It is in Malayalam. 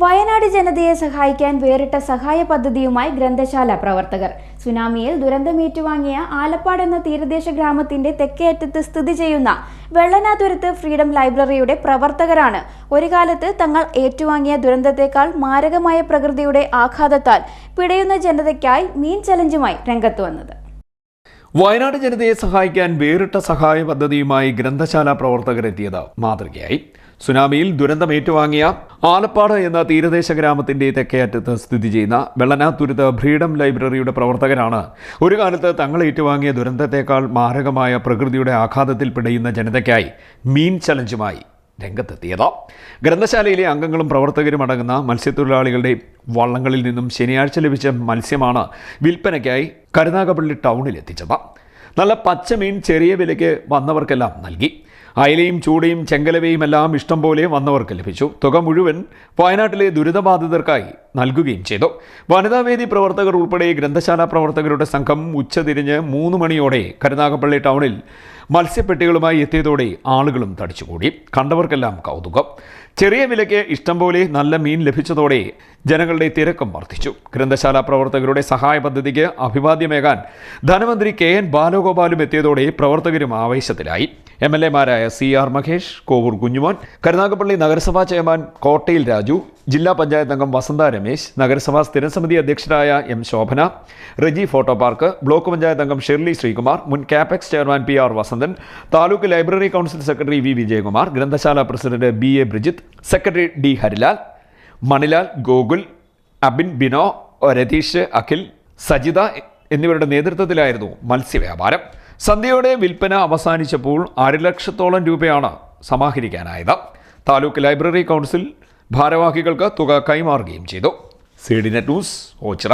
വയനാട് ജനതയെ സഹായിക്കാൻ വേറിട്ട സഹായ പദ്ധതിയുമായി ഗ്രന്ഥശാല പ്രവർത്തകർ. സുനാമിയിൽ ദുരന്തമേറ്റുവാങ്ങിയ ആലപ്പാട് എന്ന തീരദേശ ഗ്രാമത്തിന്റെ തെക്കേയറ്റത്ത് സ്ഥിതി ചെയ്യുന്ന വെള്ളനാതുരത്ത് ഫ്രീഡം ലൈബ്രറിയുടെ പ്രവർത്തകരാണ്. ഒരു കാലത്ത് തങ്ങൾ ഏറ്റുവാങ്ങിയ ദുരന്തത്തെക്കാൾ മാരകമായ പ്രകൃതിയുടെ ആഘാതത്താൽ പിടയുന്ന ജനതയ്ക്കായി മീൻ ചലഞ്ചുമായി രംഗത്ത് വന്നത്. വയനാട് ജനതയെ സഹായിക്കാൻ വേറിട്ട സഹായ പദ്ധതിയുമായി ഗ്രന്ഥശാല പ്രവർത്തകർ എത്തിയത് മാതൃകയായി. സുനാമിയിൽ ദുരന്തം ഏറ്റുവാങ്ങിയ ആലപ്പാട് എന്ന തീരദേശ ഗ്രാമത്തിന്റെ തെക്കേയറ്റത്ത് സ്ഥിതി ചെയ്യുന്ന വെള്ളനാത്തുരുത്ത് ഫ്രീഡം ലൈബ്രറിയുടെ പ്രവർത്തകരാണ് ഒരു കാലത്ത് തങ്ങൾ ഏറ്റുവാങ്ങിയ ദുരന്തത്തെക്കാൾ മാരകമായ പ്രകൃതിയുടെ ആഘാതത്തിൽ പിടയുന്ന ജനതയ്ക്കായി മീൻ ചലഞ്ചുമായി രംഗത്തെത്തിയത്. ഗ്രന്ഥശാലയിലെ അംഗങ്ങളും പ്രവർത്തകരും അടങ്ങുന്ന മത്സ്യത്തൊഴിലാളികളുടെ വള്ളങ്ങളിൽ നിന്നും ശനിയാഴ്ച ലഭിച്ച മത്സ്യമാണ് വിൽപ്പനയ്ക്കായി കരുനാഗപ്പള്ളി ടൗണിൽ എത്തിച്ചത്. നല്ല പച്ചമീൻ ചെറിയ വിലയ്ക്ക് വന്നവർക്കെല്ലാം നൽകി. അയലയും ചൂടയും ചെങ്കലവയും എല്ലാം ഇഷ്ടം പോലെ വന്നവർക്ക് ലഭിച്ചു. തുക മുഴുവൻ വയനാട്ടിലെ ദുരിതബാധിതർക്കായി നൽകുകയും ചെയ്തു. വനിതാവേദി പ്രവർത്തകർ ഉൾപ്പെടെ ഗ്രന്ഥശാല പ്രവർത്തകരുടെ സംഘം ഉച്ചതിരിഞ്ഞ് മൂന്ന് മണിയോടെ കരുനാഗപ്പള്ളി ടൗണിൽ മത്സ്യപ്പെട്ടികളുമായി എത്തിയതോടെ ആളുകളും തടിച്ചുകൂടി. കണ്ടവർക്കെല്ലാം കൗതുകം. ചെറിയ വിലയ്ക്ക് ഇഷ്ടംപോലെ നല്ല മീൻ ലഭിച്ചതോടെ ജനങ്ങളുടെ തിരക്കും വർദ്ധിച്ചു. ഗ്രന്ഥശാല പ്രവർത്തകരുടെ സഹായ പദ്ധതിക്ക് അഭിവാദ്യമേകാൻ ധനമന്ത്രി കെ എൻ ബാലഗോപാലും എത്തിയതോടെ പ്രവർത്തകരും ആവേശത്തിലായി. എം എൽ എമാരായ സി ആർ മഹേഷ് കോവൂർ കുഞ്ഞുമോൻ കരുനാഗപ്പള്ളി നഗരസഭാ ചെയർമാൻ കോട്ടയിൽ രാജു ജില്ലാ പഞ്ചായത്ത് അംഗം വസന്ത രമേശ് നഗരസഭാ സ്ഥിരം സമിതി അധ്യക്ഷരായ M Shobhana Reji photo park block panchayat അംഗം ഷെർലി ശ്രീകുമാർ മുൻ Capex chairman P R Vasanthan taluk library council secretary V Vijayakumar ഗ്രന്ഥശാല president B A Brijith secretary D Harilal Manilal Gokul Abin Bino Ratheesh Akhil Sajitha എന്നിവരുടെ നേതൃത്വത്തിലായിരുന്നു മത്സ്യവ്യാപാരം. സന്ധ്യയോടെ വിൽപ്പന അവസാനിച്ചപ്പോൾ അരലക്ഷത്തോളം രൂപയാണ് സമാഹരിക്കാനായത്. താലൂക്ക് ലൈബ്രറി കൗൺസിൽ ഭാരവാഹികൾക്ക് തുക കൈമാറുകയും ചെയ്തു. C D net news Ochira.